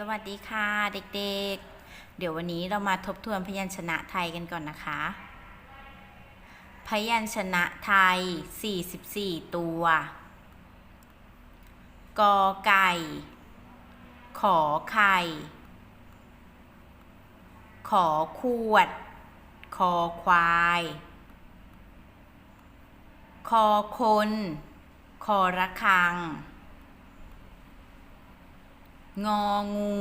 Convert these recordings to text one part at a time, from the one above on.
สวัสดีค่ะเด็กๆ เดี๋ยววันนี้เรามาทบทวนพยัญชนะไทยกันก่อนนะคะ พยัญชนะไทย 44 ตัว กอไก่ ขอไข่ ขอขวด คอควาย คอคน คอระคัง งองู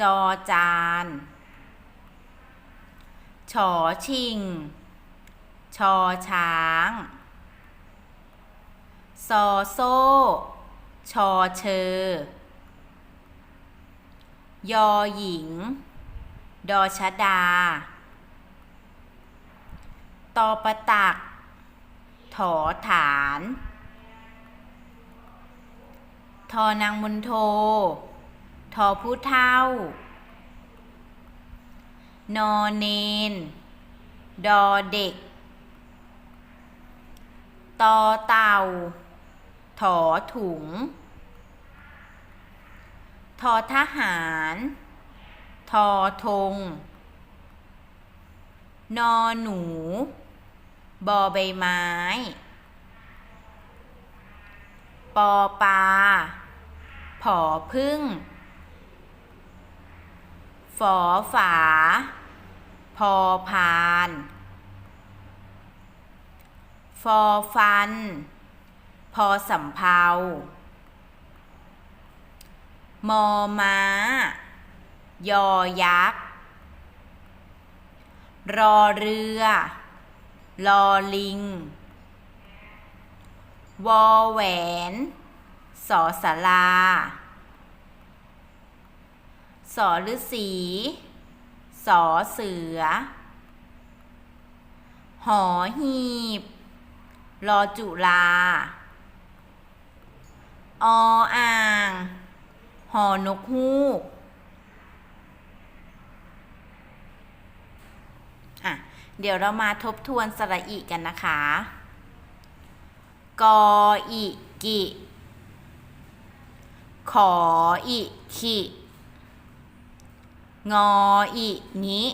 จอจานฉอชิง ชอช้าง ซอโซ่ ชอเชอยอหญิง ดอชะดา ตอประตัก ถอฐาน ทอนางมุนโท ทอผู้เท่า นอเนน ดอเด็ก ตอเต่า ถอถุง ทอทหาร ทอธง นอหนู บอใบไม้ ปอปลา ผอพึ่ง ฝอฝา พอพาน ฟอฟัน พอสำเภามอม้า ยอยักษ์ รอเรือ ลอลิง วอแหวน สอสาราสอฤษีสอเสือ หอหีบ รอจุลา ออ่าง หอนกฮูก อะ เดี๋ยวเรามาทบทวนสระอีกันนะคะ กออิกิ ขออิขิงออิงิ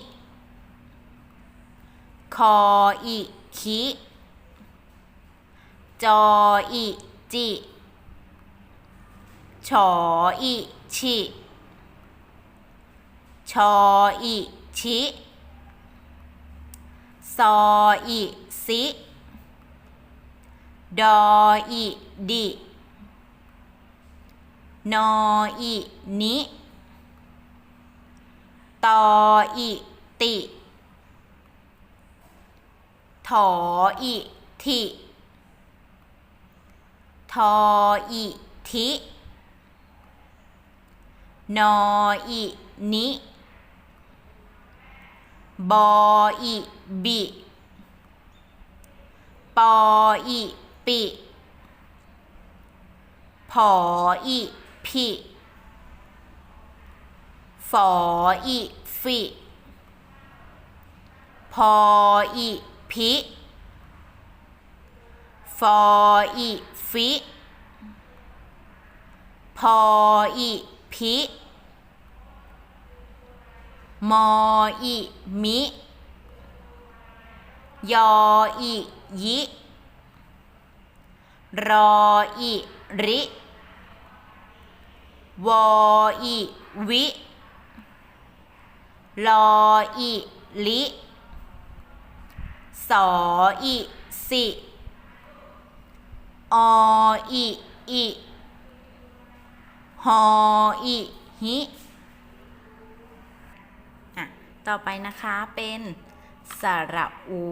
คออิคิจออิจิฉออิชิชออิชิซออิสิดออิดิ นออินิตออิติถออิทิทออิทินออินิบออิบิปออิปิผออิ ผิฝออิฟิพออิพิฟออิฟิพออิพิมออิมิยออิยิรออิริ วออิวิลออิลิสออิสิออิอิหออิหิอะต่อไปนะคะเป็นสระอู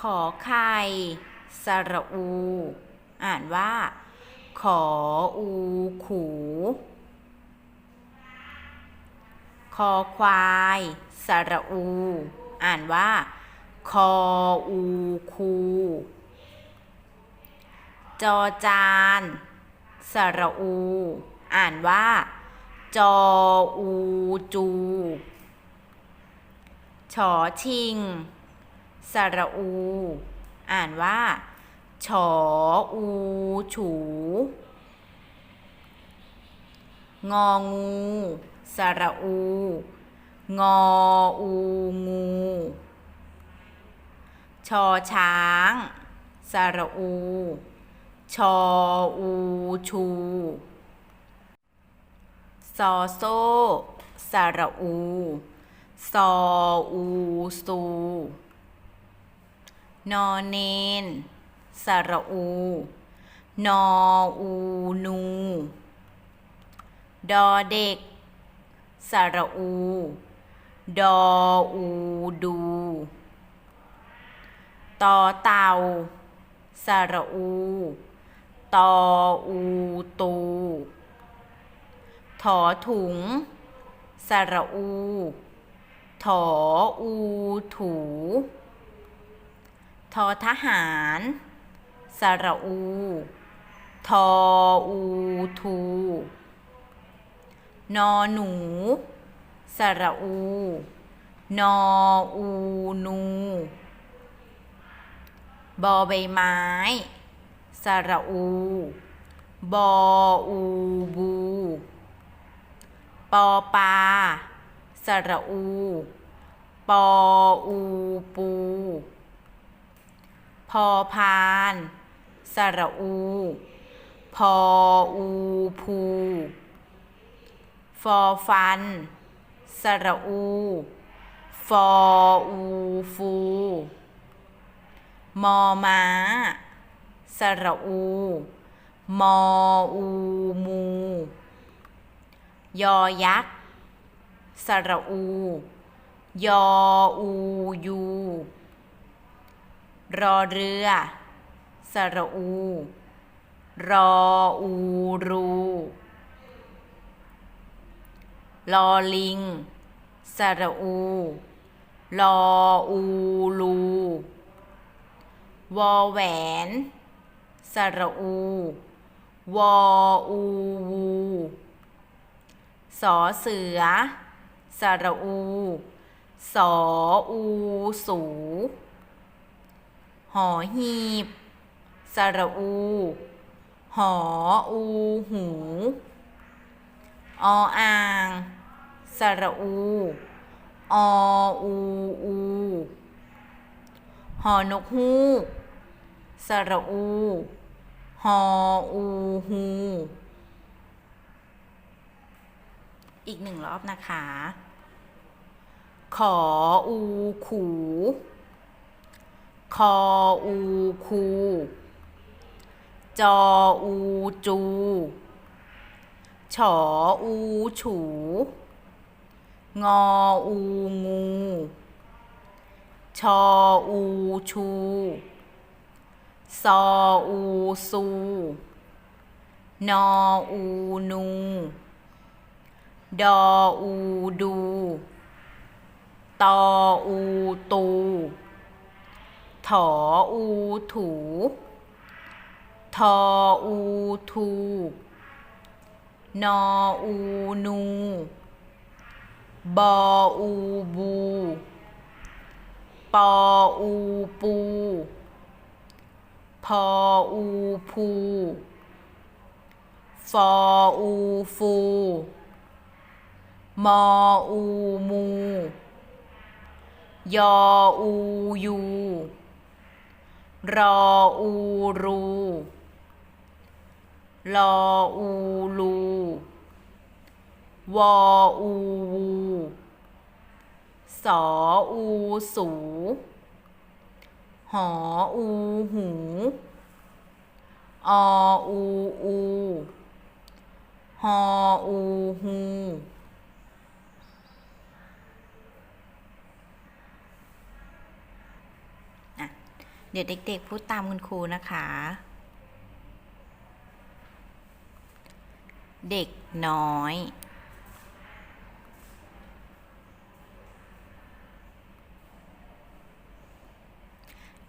ขอไข่สระอู อ่านว่า ขออูขูคอควายสระอู อ่านว่า คออูคูจอจานสระอู อ่านว่า จออูจูชอชิง สระอู อ่านว่า ชออู ฉู งองู สระอู งออู งู ชอช้าง สระอู ชออู ชูซอโซสระอู ซออู ซู นอเนน สระอู นออูนู ดอเด็ก สระอู ดออูดู ตอเต่า สระอู ตออูตู ถอถุง สระอู ถออูถูทอทหาร สระอู ทออูทู นอหนู สระอู นออูนู บอใบไม้ สระอู บออูบู ปอปลาสระอู ปออูปูพอพาน สระอู พออูพูฟอฟัน สระอู ฟออูฟู มอมาสระอู มออูมู ยอยักษ์ สระอู ยออูยู รอเรือ สระอู รออูรูลอลิง สระอู ลออูลู วอแหวน สระอู วออูวูสอเสือ สระอู สออูสู หอหีบ สระอู หออู หูออ่างสระอู ออูอู หอนกฮูกสระอู หออูฮู อีกหนึ่งรอบนะคะ ขออูขู คออูคู จออูจู ฉออูฉู งออูงู ชออูชู ซออูซู นออูนู ดออูดู ตออูตู ถออูถู ทออูทูนออูนู บออูบู ปออูปู พออูพู ฟออูฟู มออูมู ยออูยู รออูรู ลออูลูวออูวูสออูสู หออูหูออูอูฮออูฮูเดี๋ยวเด็กๆพูดตามคุณครูนะคะ เด็กน้อย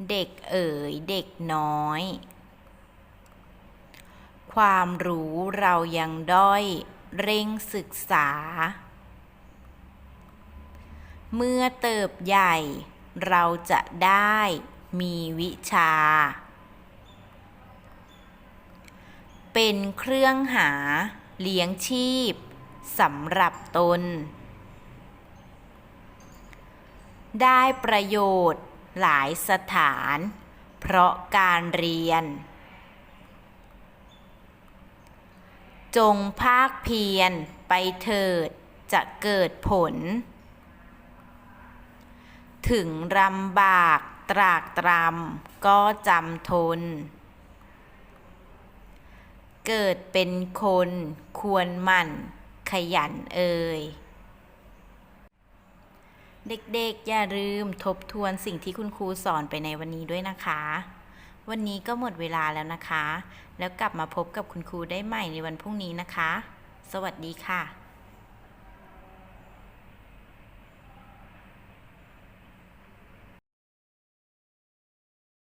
เด็กเอ๋ยเด็กน้อย ความรู้เรายังด้อย เร่งศึกษา เมื่อเติบใหญ่ เราจะได้มีวิชา เป็นเครื่องหา เลี้ยงชีพสำหรับตน ได้ประโยชน์หลายสถาน เพราะการเรียน จงภาคเพียรไปเถิดจะเกิดผล ถึงลำบากตรากตรำก็จำทน เกิดเป็นคนควรหมั่นขยันเอ่ย เด็กๆ อย่าลืมทบทวนสิ่งที่คุณครูสอนไปในวันนี้ด้วยนะคะ วันนี้ก็หมดเวลาแล้วนะคะ แล้วกลับมาพบกับคุณครูได้ใหม่ในวันพรุ่งนี้นะคะ สวัสดีค่ะ